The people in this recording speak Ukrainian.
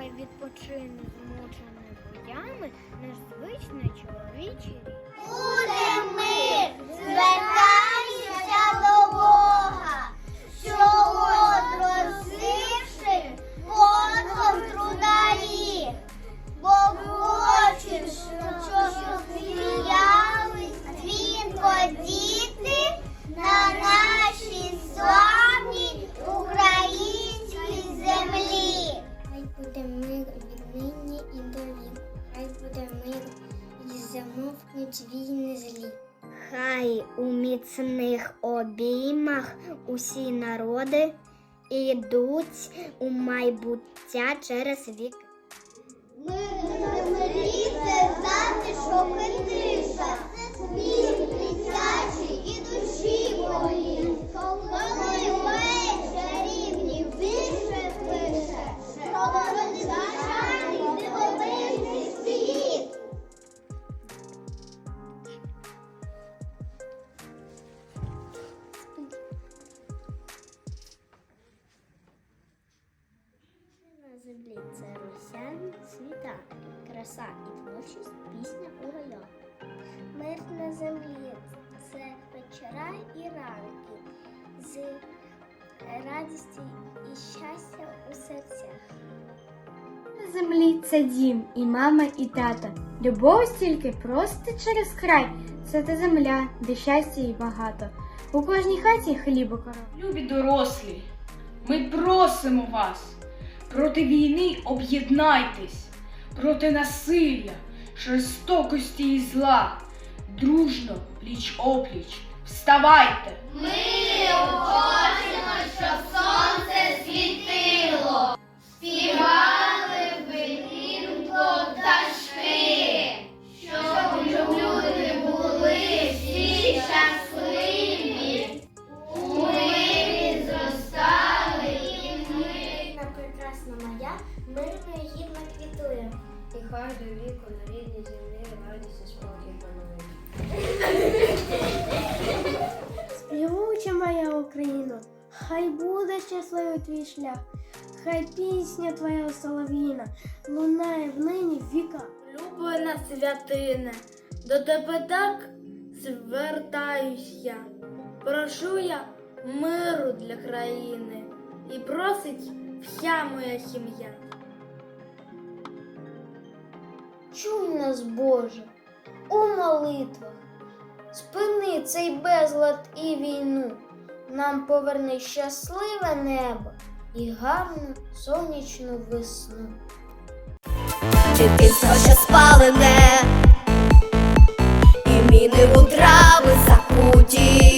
бід. Хай відпочине змучене боями наш звичний чоловічий рід. Мир віднині і довік. Хай буде мир і замовкнуть війни злі. Хай у міцних обіймах усі народи ідуть у майбуття через вік. Ми землі це росяні світанки, краса і творчість, пісня у гаях. Мир на землі це вечора і ранки, з радості і щастя у серцях. На землі це дім, і мама, і тато. Любов стільки просто через край. Це та земля, де щастя і багато. У кожній хаті хліб у коров. Любі дорослі, ми просимо вас проти війни об'єднайтесь, проти насилля, жорстокості і зла. Дружно, пліч опліч, вставайте! Хай до віку на рідній землі радість і спокій панує. Співуча моя Україна, хай буде щасливий твій шлях, хай пісня твоя солов'їна лунає в нині віка. Улюблена святине, до тебе так звертаюсь я. Прошу я миру для країни і просить вся моя сім'я чуй нас, Боже, у молитвах, спини цей безлад і війну, нам поверни щасливе небо і гарну сонячну весну. Дитинство ще спалене, і міни у трави закуті.